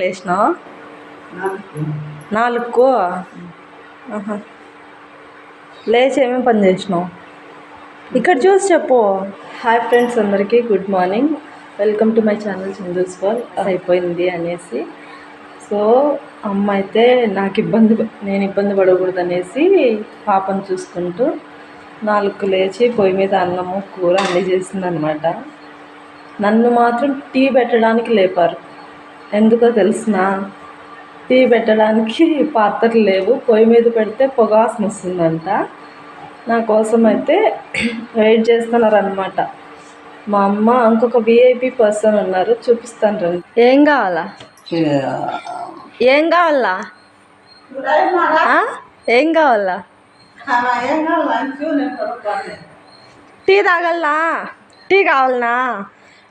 లేచినావు నాలుగు లేచి ఏమేమి పని చేసినావు? ఇక్కడ చూసి చెప్పు. హాయ్ ఫ్రెండ్స్ అందరికీ good morning. Welcome to my channel Sindhu's wall అయిపోయింది అనేసి. సో అమ్మ అయితే నాకు ఇబ్బంది నేను ఇబ్బంది పడకూడదు అనేసి పాపను చూసుకుంటూ నాలుగు లేచి పొయ్యి మీద అన్నము కూర అన్నీ చేసిందనమాట. నన్ను మాత్రం టీ పెట్టడానికి లేపారు. ఎందుకో తెలిసిన? టీ పెట్టడానికి పాత్రలు లేవు. పొయ్యి మీద పెడితే పొగాసన వస్తుందంట. నా కోసం అయితే వెయిట్ చేస్తున్నారనమాట మా అమ్మ ఇంకొక విఐపి పర్సన్ ఉన్నారు. చూపిస్తాను రండి. ఏం కావాలా? ఏం కావాలా? ఆ? ఏం కావాలా? టీ తాగలనా? టీ కావాలనా?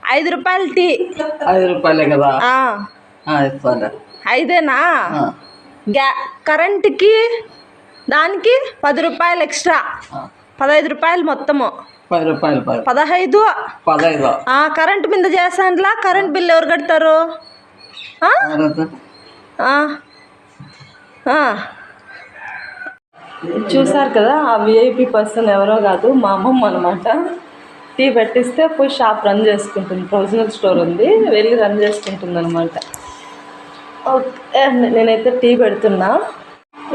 ఐదు రూపాయలు టీ. ఐదు రూపాయలే కదా? ఆ, ఆ, ఇస్తాలే. ఐదేనా? గ్యా కరెంటుకి దానికి పది రూపాయలు ఎక్స్ట్రా. పదహైదు రూపాయలు మొత్తము. పది రూపాయలు పది. పదహైదు. పదహైదు. ఆ, కరెంటు మీద చేస్తానులా కరెంట్ బిల్ ఎవరు కడతారు? ఆ? ఆ. ఆ. చూసారు కదా ఆ విఐపి పర్సన్ ఎవరో కాదు మా అమ్మమ్మ అనమాట టీ పెట్టిస్తే పోయి షాప్ రన్ చేసుకుంటుంది. ప్రొవిజనల్ స్టోర్ ఉంది. వెళ్ళి రన్ చేసుకుంటుంది అనమాట ఓకే నేనైతే టీ పెడుతున్నా.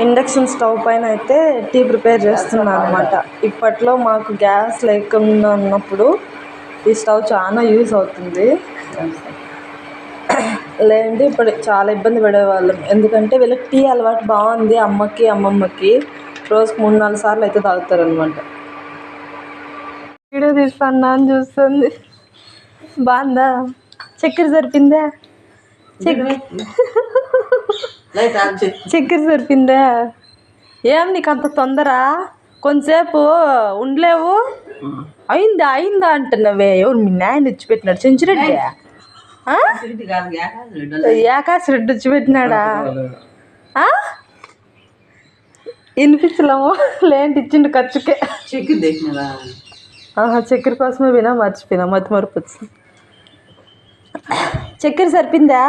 ఇండక్షన్ స్టవ్ పైన అయితే టీ ప్రిపేర్ చేస్తున్నా అనమాట ఇప్పట్లో మాకు గ్యాస్ లేకుండా ఉన్నప్పుడు ఈ స్టవ్ చాలా యూజ్ అవుతుంది. లేదంటే ఇప్పుడు చాలా ఇబ్బంది పడేవాళ్ళం. ఎందుకంటే వీళ్ళకి టీ అలవాటు బాగుంది అమ్మకి అమ్మమ్మకి. రోజుకు మూడు నాలుగు సార్లు అయితే తాగుతారనమాట వీడియో తీస్తాను అని చూస్తుంది. బాగుందా? చక్కెర సరిపోయిందా చక్కెర సరిపోయిందా ఏం నీకు అంత తొందర? కొంతసేపు ఉండలేవు? అయిందా అయిందా అంటున్నావే? ఎవరు మీ నాయన ఇచ్చిపెట్టినాడు చెంచురెడ్డి ఆ? ఏకాశ రెడ్డి వచ్చిపెట్టినాడా ఆ? వినిపించలేము లేంటి ఇచ్చిండు ఖర్చుకే. ఆహా చక్కెర కోసమే వినా మర్చిపోయినా మతి మరపు వచ్చింది. చక్కెర సరిపోయిందా?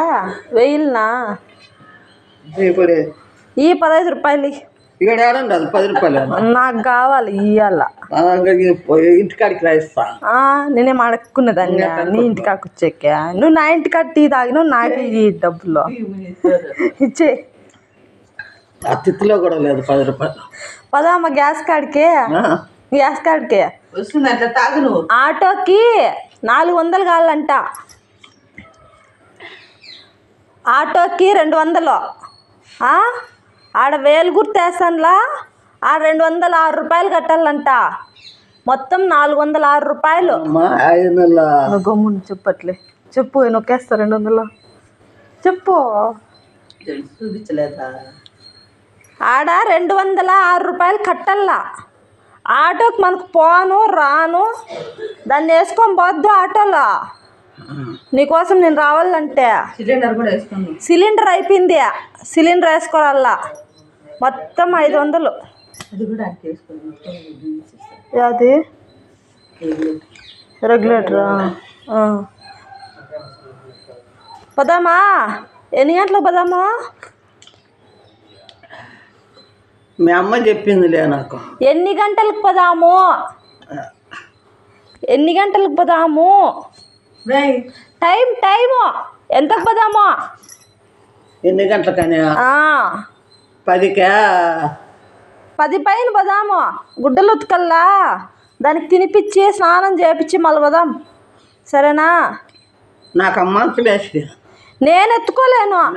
వెయ్యిలనా? ఈ పదహైదు రూపాయలు. ఇయ్యి. ఇక్కడ ఏడండి అది పది రూపాయలు నాకు కావాలి ఇయ్యాల. ఇంటికాడికి రాయిస్తా. నేనేం అడక్కున్నదాన్ని నీ ఇంటికి వచ్చాక. నువ్వు నా ఇంటికాడ టీ తాగినావు నాకు ఈ డబ్బులు. ఇచ్చే. తిత్తిలో కూడా లేదు పది రూపాయలు. పదామా గ్యాస్ కాడికే. గ్యాస్ కాడికే. వస్తుంది అట్లా తాగు నువ్వు. ఆటోకి నాలుగు వందలు కావాలంట. ఆటోకి రెండు వందలు. ఆ? ఆడ వేలు గుర్తేస్తానులా? ఆ రెండు వందలు ఆరు రూపాయలు కట్టాలంట. మొత్తం నాలుగు వందల ఆరు రూపాయలు. గమ్ముని చెప్పట్లే. చెప్పు నొక్కేస్తా రెండు వందలు. చెప్పు. చూపించలేదా? ఆడ రెండు వందల ఆరు రూపాయలు కట్టల్లా. ఆటోకి మనకు పోను రాను. దాన్ని వేసుకొని పోద్దు ఆటోలో. నీకోసం నేను రావాలంటే. సిలిండర్ కూడా వేసుకుందాం. సిలిండర్ అయిపోయింది. సిలిండర్ వేసుకోవాలా మొత్తం ఐదు వందలు. అది రెగ్యులేటరా పదామా? ఎన్ని గంటలకు పదామా? మీ అమ్మ చెప్పిందిలే నాకు. ఎన్ని గంటలకు పదాము? ఎన్ని గంటలకు పదాము? Time time. ఎంతకు పదాము? ఎన్ని గంటలకని? పదికా? పది పైన పదాము. గుడ్డలు ఉతకల్లా. దానికి తినిపించి స్నానం చేపించి మళ్ళీ పదాం. సరేనా? నాకు అమ్మ నేను ఎత్తుకోలేను.